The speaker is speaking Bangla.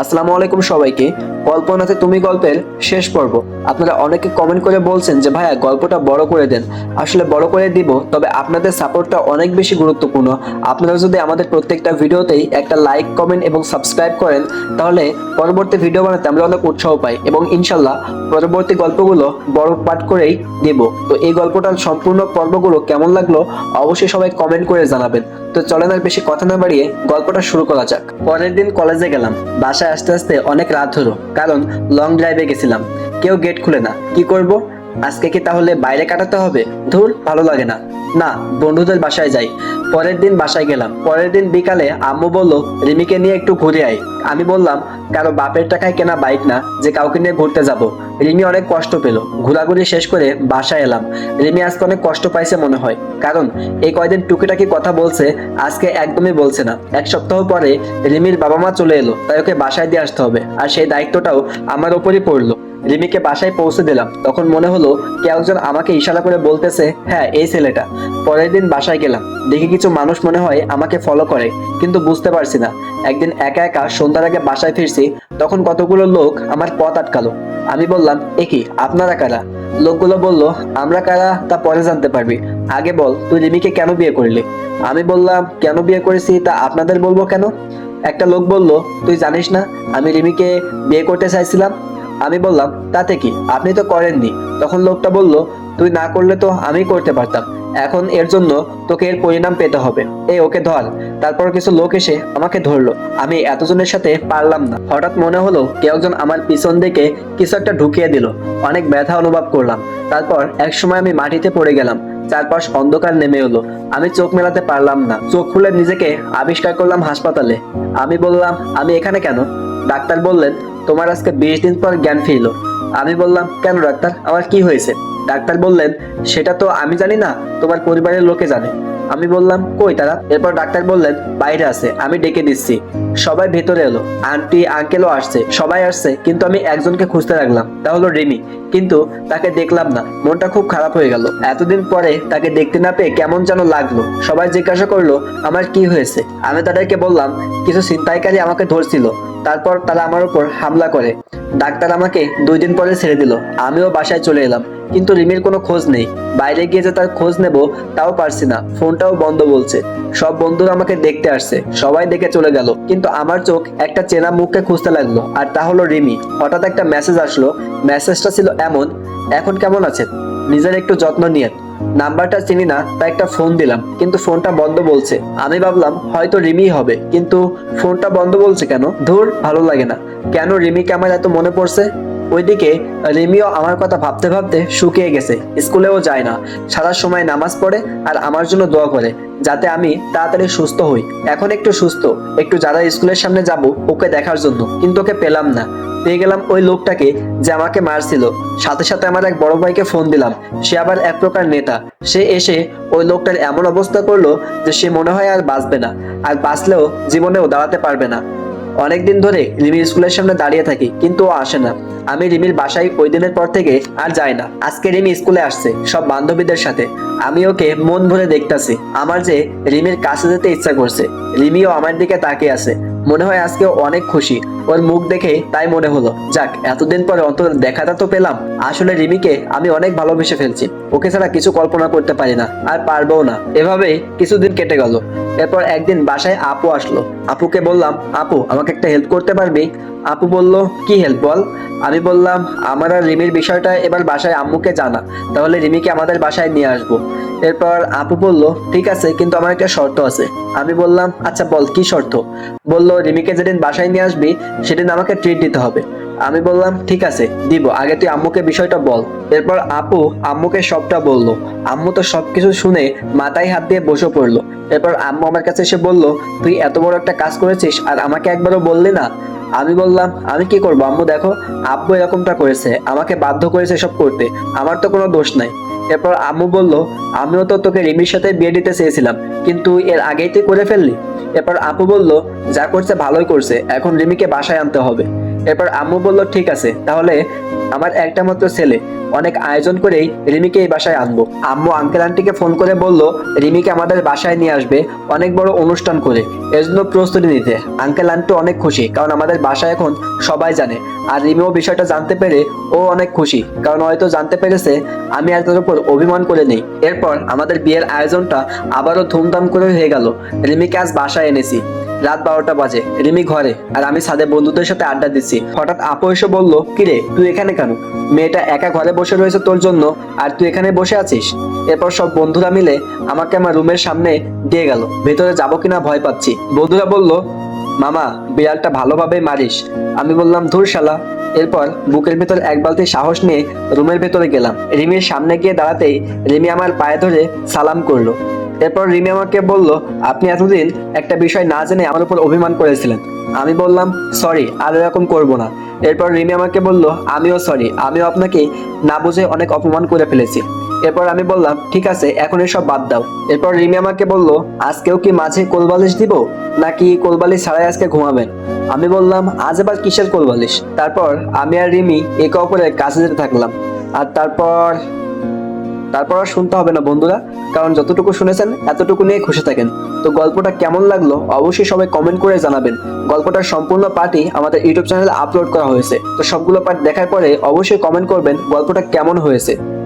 আসসালামু আলাইকুম সবাইকে। কল্পনাতে তুমি গল্পের শেষ পর্ব। আপনারা অনেকে কমেন্ট করে বলছেন যে, ভাইয়া, গল্পটা বড় করে দেন। আসলে বড় করে দিব, তবে আপনাদের সাপোর্টটা অনেক বেশি গুরুত্বপূর্ণ। আপনারা যদি আমাদের প্রত্যেকটা ভিডিওতেই একটা লাইক কমেন্ট এবং সাবস্ক্রাইব করেন, তাহলে পরবর্তী ভিডিও বানাতে আমরা অনেক উৎসাহ পাই এবং ইনশাল্লাহ পরবর্তী গল্পগুলো বড় পাঠ করেই দেব। তো এই গল্পটার সম্পূর্ণ পর্বগুলো কেমন লাগল অবশ্যই সবাই কমেন্ট করে জানাবেন। তো চলেন আর বেশি কথা না বাড়িয়ে গল্পটা শুরু করা যাক। পরের দিন কলেজে গেলাম। বাসায় আসতে আসতে অনেক রাত হলো, কারণ লং ড্রাইভে গেছিলাম। কেউ গেট খুলে না। কি করব? আজকে কি তাহলে বাইরে কাটাতে হবে? ধুর, ভালো লাগে না। না, বন্ধুদের বাসায় যাই। পরের দিন বাসায় গেলাম। পরের দিন বিকালে আম্মু বলল, রিমিকে নিয়ে একটু ঘুরে আই আমি বললাম, কারও বাপের টাকায় কেনা বাইক না, যে কাউকে নিয়ে ঘুরতে যাব। রিমি অনেক কষ্ট পেল। ঘোরাঘুরি শেষ করে বাসায় এলাম। রিমি আজকে অনেক কষ্ট পাইছে মনে হয়। কারণ, এই কয়দিন টুকিটাকি কথা বলছে, আজকে একদমই বলছে না। এক সপ্তাহ পরে রিমির বাবা মা চলে এলো, তাই ওকে বাসায় দিয়ে আসতে হবে। আর সেই দায়িত্বটাও আমার ওপরই পড়ল। রিমিকে বাসায় পৌঁছে দিলাম। তখন মনে হলো কেউ একজন আমাকে ইশারা করে বলতেছে হ্যাঁ এই ছেলেটা। পরের দিন বাসায় গেলাম। দেখি কিছু মানুষ মনে হয় আমাকে ফলো করে, কিন্তু বুঝতে পারছি না। একদিন একা একা সন্ধ্যার আগে বাসায় ফিরছি, তখন কতগুলো লোক আমার পথ আটকালো। আমি বললাম, এ কি, আপনারা কারা? লোকগুলো বলল, আমরা কারা তা পরে জানতে পারবি। আগে বল, তুই রিমিকে কেন বিয়ে করলি? আমি বললাম, কেন বিয়ে করেছি তা আপনাদের বলব কেন? একটা লোক বলল, তুই জানিস না, আমি রিমিকে বিয়ে করতে চাইছিলাম আমি বললাম, তাতে কি? আপনি তো করেননি। তখন লোকটা বলল, তুই না করলে তো আমি করতে পারতাম। এখন এর জন্য তোকে এর পরিণাম পেতে হবে। এই ওকে ধর। তারপর কিছু লোক এসে আমাকে ধরলো। আমি এতজনের সাথে পারলাম না। হঠাৎ মনে হলো কেউ একজন আমার পিছন দিকে কিছু একটা ঢুকিয়ে দিল। অনেক ব্যথা অনুভব করলাম। তারপর এক সময় আমি মাটিতে পড়ে গেলাম। চারপাশ অন্ধকার নেমে এলো। আমি চোখ মেলাতে পারলাম না। চোখ খুলে নিজেকে আবিষ্কার করলাম হাসপাতালে। আমি বললাম, আমি এখানে কেন? ডাক্তার বললেন তোমার আজকে বিশ দিন পর জ্ঞান ফিরল। আমি বললাম, কেন ডাক্তার? আমার কি হয়েছে? ডাক্তার বললেন, সেটা তো আমি জানি না, তোমার পরিবারের লোকে জানে। আমি বললাম, কই তারা? এরপর ডাক্তার বললেন, বাইরে আছে, আমি ডেকে দিচ্ছি। সবাই ভেতরে এলো, আন্টি, আঙ্কেলও আসছে, সবাই আসছে, কিন্তু আমি একজনকে খুঁজতে লাগলাম, তা হলো রিমি। কিন্তু তাকে দেখলাম না, মনটা খুব খারাপ হয়ে গেল। এতদিন পরে তাকে দেখতে না পেয়ে কেমন যেন লাগল। সবাই জিজ্ঞাসা করল, আমার কি হয়েছে? আমি তাদেরকে বললাম, কিছু ছিনতাইকারী আমাকে ধরছিল। তারপর তারা আমার উপর হামলা করে। ডাক্তার আমাকে দুই দিন পরে ছেড়ে দিল। আমিও বাসায় চলে এলাম। কিন্তু রিমির কোনো খোঁজ নেই। বাইরে গিয়ে যে তার খোঁজ নেব, তাও পারছি না। ফোনটাও বন্ধ বলছে। সব বন্ধুরা আমাকে দেখতে আসছে। সবাই দেখে চলে গেল। কিন্তু আমার চোখ একটা চেনা মুখকে খুঁজতে লাগল। আর তা হলো রিমি। হঠাৎ একটা মেসেজ আসলো। মেসেজটা ছিল এমন, এখন কেমন আছেন? নিজের একটু যত্ন নিয়েন। নাম্বারটা চিনি না, তাই একটা ফোন দিলাম। কিন্তু ফোনটা বন্ধ বলছে। আমি ভাবলাম, হয়তো রিমি হবে। কিন্তু ফোনটা বন্ধ বলছে কেন? ধুর, ভালো লাগে না। কেন রিমিকে আমার এত মনে পড়ছে? ওইদিকে, রিমিও আমার কথা ভাবতে ভাবতে শুকিয়ে গেছে, স্কুলেও যায় না। সারা সময় নামাজ পড়ে আর আমার জন্য দোয়া করে, যাতে আমি তাড়াতাড়ি সুস্থ হই। এখন একটু সুস্থ, একটু যারা স্কুলের সামনে যাব ওকে দেখার জন্য, কিন্তু ওকে পেলাম না। পেয়ে গেলাম ওই লোকটাকে যে আমাকে মারছিল। সাথে সাথে আমার এক বড় ভাইকে ফোন দিলাম, সে আবার এক প্রকার নেতা। সে এসে ওই লোকটার এমন অবস্থা করল যে সে মনে হয় আর বাঁচবে না, আর বাঁচলেও জীবনেও দাঁড়াতে পারবে না। অনেকদিন ধরে রিমি স্কুলের সামনে দাঁড়িয়ে থাকি, কিন্তু ও আসে না। আমি রিমির বাসায় ওই দিনের পর থেকে আর যাই না। আজকে রিমি স্কুলে আসছে, সব বান্ধবীদের সাথে। আমি ওকে মন ভরে দেখতাছি। আমার যে রিমির কাছে যেতে ইচ্ছা করছে, রিমিও আমার দিকে তাকিয়ে আছে। মনে হয় আজকে অনেক খুশি। ওর মুখ দেখে তাই মনে হলো, যাক, এতদিন পরে অন্তত দেখাটা তো পেলাম। আসলে রিমিকে আমি অনেক ভালোবেসে ফেলছি। ওকে ছাড়া কিছু কল্পনা করতে পারি না, আর পারব না। এভাবেই কিছুদিন কেটে গেল। এরপর একদিন বাসায় আপু আসলো। আপুকে বললাম, আপু, আমাকে একটা হেল্প করতে পারবি? আপু বলল, কি হেল্প বল? আমি বললাম, আমার আর রিমির বিষয়টা এবার বাসায় আম্মুকে জানা, তাহলে রিমিকে আমাদের বাসায় নিয়ে আসব। এরপর আপু বলল, ঠিক আছে, কিন্তু আমার একটা শর্ত আছে। আমি বললাম আচ্ছা বল, কি শর্ত? বলল, রিমিকে যেদিন বাসায় নিয়ে আসবি, সেদিন আমাকে ট্রিট দিতে হবে। আমি বললাম, ঠিক আছে, দিব। আগে তুই আম্মুকে বিষয়টা বল। এরপর আপু আম্মুকে সবটা বলল। আম্মু তো সবকিছু শুনে মাথায় হাত দিয়ে বসে পড়ল। এরপর আম্মু আমার কাছে এসে বলল, তুই এত বড় একটা কাজ করেছিস আর আমাকে একবারও বললি না? আমি বললাম, আমি কি করব আম্মু, দেখো, আব্বু এরকমটা করেছে, আমাকে বাধ্য করেছে সব করতে। আমার তো কোনো দোষ নাই। এরপর আম্মু বলল, আমিও তো তোকে রিমির সাথে বিয়ে দিতে চেয়েছিলাম, কিন্তু এর আগেই তুই করে ফেললি। এরপর আপু বলল, যা করছে ভালোই করছে, এখন রিমিকে বাসায় আনতে হবে। এরপর আম্মু বলল, ঠিক আছে, তাহলে আমার একটা মাত্র ছেলে। অনেক আয়োজন করেই রিমিকে এই বাসায় আনব। আম্মু আঙ্কেল আন্টিকে ফোন করে বলল, রিমিকে আমাদের বাসায় নিয়ে আসবে অনেক বড় অনুষ্ঠান করে, এর জন্য প্রস্তুতি নিতে। আঙ্কেল আন্টি অনেক খুশি, কারণ আমাদের বাসায় এখন সবাই জানে। আর রিমিও বিষয়টা জানতে পেরে ও অনেক খুশি, কারণ হয়তো জানতে পেরেছে আমি আর তার উপর অভিমান করে নেই। এরপর আমাদের বিয়ের আয়োজনটা আবারও ধুমধাম করে হয়ে গেল। রিমিকে আজ বাসায় এনেছি। রাত বারোটা বাজে। রিমি ঘরে, আর আমি সাদে বন্ধুদের সাথে আড্ডা দিচ্ছি। হঠাৎ আপু এসে বলল, কিরে, তুই এখানে কেন? মেয়েটা একা ঘরে বসে রয়েছে তোর জন্য, আর তুই এখানে বসে আছিস? এরপর সব বন্ধুরা মিলে আমাকে আমার রুমের সামনে দিয়ে গেল। ভেতরে যাব কিনা ভয় পাচ্ছি। বন্ধুরা বলল, মামা, বিড়ালটা ভালোভাবে মারিস। আমি বললাম, ধুর শালা। এরপর বুকের ভেতর এক বালতি সাহস নিয়ে রুমের ভেতরে গেলাম। রিমির সামনে গিয়ে দাঁড়াতেই রিমি আমার পায়ে ধরে সালাম করল। এরপর রিমি আমাকে বলল, আপনি এতদিন একটা বিষয় না জেনে আমার উপর অভিমান করেছিলেন। আমি বললাম, সরি, আর এরকম করব না। এরপর রিমি আমাকে বলল, আমিও সরি, আমিও আপনাকে না বুঝে অনেক অপমান করে ফেলেছি। এরপর আমি বললাম, ঠিক আছে, এখন এসব বাদ দাও। এরপর রিমি আমাকে বলল, আজকেও কি মাঝে কোলবালিশ দিব, নাকি কোলবালিশ ছাড়াই আজকে ঘুমাবেন? আমি বললাম, আজ এবার কিসের কোলবালিশ? তারপর আমি আর রিমি একে অপরের কাছে যেতে থাকলাম। আর তারপর তারপর আর শুনতে হবে না, বন্ধুরা। কারণ যতটুকু শুনেছেন, এতটুকু নিয়ে খুশি থাকেন। তো গল্পটা কেমন লাগল, অবশ্যই সবাই কমেন্ট করে জানাবেন। গল্পটার সম্পূর্ণ পার্টই আমাদের ইউটিউব চ্যানেলে আপলোড করা হয়েছে। তো সবগুলো পার্ট দেখার পরে অবশ্যই কমেন্ট করবেন, গল্পটা কেমন হয়েছে।